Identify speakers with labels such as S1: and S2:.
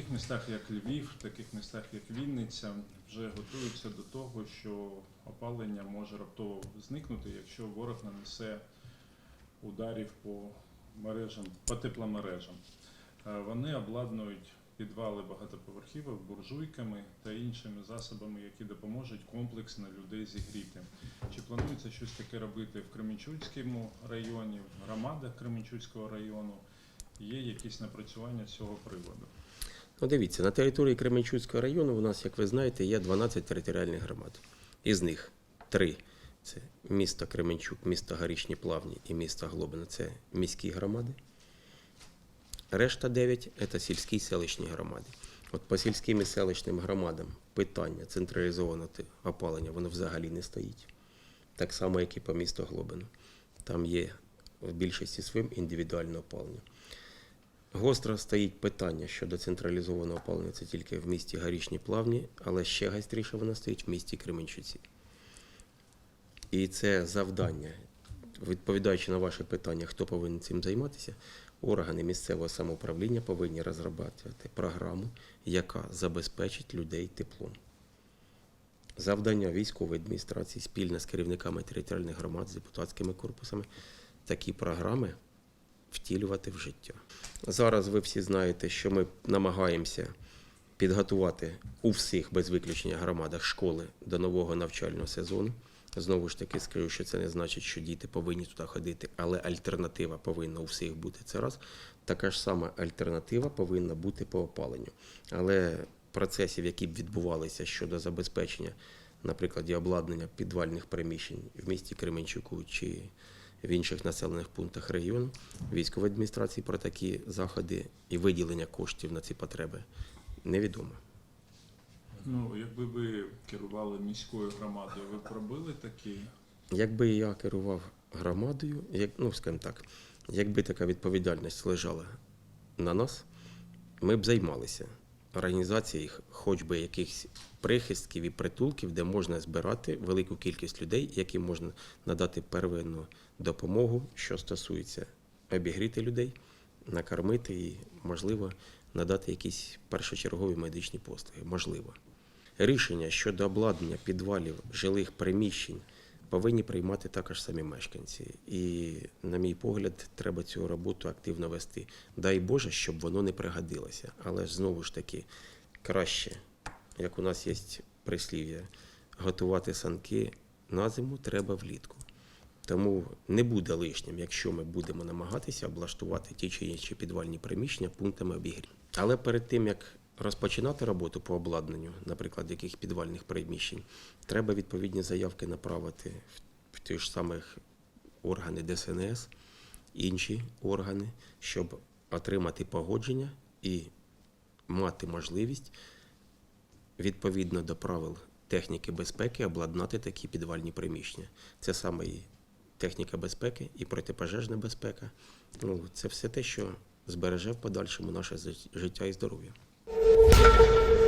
S1: таких містах, як Львів, в таких містах, як Вінниця, вже готуються до того, що опалення може раптово зникнути, якщо ворог нанесе ударів по мережам, по тепломережам. Е, Вони обладнують підвали багатоповерхівок буржуйками та іншими засобами, які допоможуть комплексно людей зігріти. Чи планується щось таке робити в Кременчуцькому районі, в громадах Кременчуцького району? Є якісь напрацювання з цього приводу?
S2: Ну, дивіться, на території Кременчуцького району у нас, як ви знаєте, є 12 територіальних громад. Із них три це місто Кременчук, місто Горішні Плавні і місто Глобино. Це міські громади. Решта 9 це сільські і селищні громади. От по сільським і селищним громадам питання централізованого опалення воно взагалі не стоїть. Так само, як і по місту Глобино. Там є в більшості своїм індивідуальне опалення. Гостро стоїть питання щодо централізованого опалення це тільки в місті Горішні Плавні, але ще гостріше воно стоїть в місті Кременчуці. І це завдання, відповідаючи на ваше питання, хто повинен цим займатися, органи місцевого самоуправління повинні розробляти програму, яка забезпечить людей теплом. Завдання військової адміністрації спільно з керівниками територіальних громад, з депутатськими корпусами такі програми втілювати в життя. Зараз ви всі знаєте, що ми намагаємося підготувати у всіх без виключення громадах школи до нового навчального сезону. Знову ж таки скажу, що це не значить, що діти повинні туди ходити, але альтернатива повинна у всіх бути. Це раз. Така ж сама альтернатива повинна бути по опаленню. Але процесів, які б відбувалися щодо забезпечення, наприклад, обладнання підвальних приміщень в місті Кременчуку чи в інших населених пунктах регіону, військової адміністрації про такі заходи і виділення коштів на ці потреби невідомо.
S1: Ну, якби ви керували міською громадою, ви б робили такі?
S2: Якби я керував громадою, як, ну, скажімо так, якби така відповідальність лежала на нас, ми б займалися організацією хоч би якихось прихистків і притулків, де можна збирати велику кількість людей, яким можна надати первинну допомогу, що стосується обігріти людей, накормити і, можливо, надати якісь першочергові медичні послуги. Можливо. Рішення щодо обладнання підвалів жилих приміщень повинні приймати також самі мешканці. І, на мій погляд, треба цю роботу активно вести. Дай Боже, щоб воно не пригодилося. Але знову ж таки, краще, як у нас є прислів'я, готувати санки на зиму треба влітку. Тому не буде лишнім, якщо ми будемо намагатися облаштувати ті чи інші підвальні приміщення пунктами обігріву. Але перед тим як розпочинати роботу по обладнанню, наприклад, яких підвальних приміщень, треба відповідні заявки направити в, ті ж самих органи ДСНС, інші органи, щоб отримати погодження і мати можливість відповідно до правил техніки безпеки обладнати такі підвальні приміщення. Це саме і техніка безпеки, і протипожежна безпека. Ну, це все те, що збереже в подальшому наше життя і здоров'я. Thank you.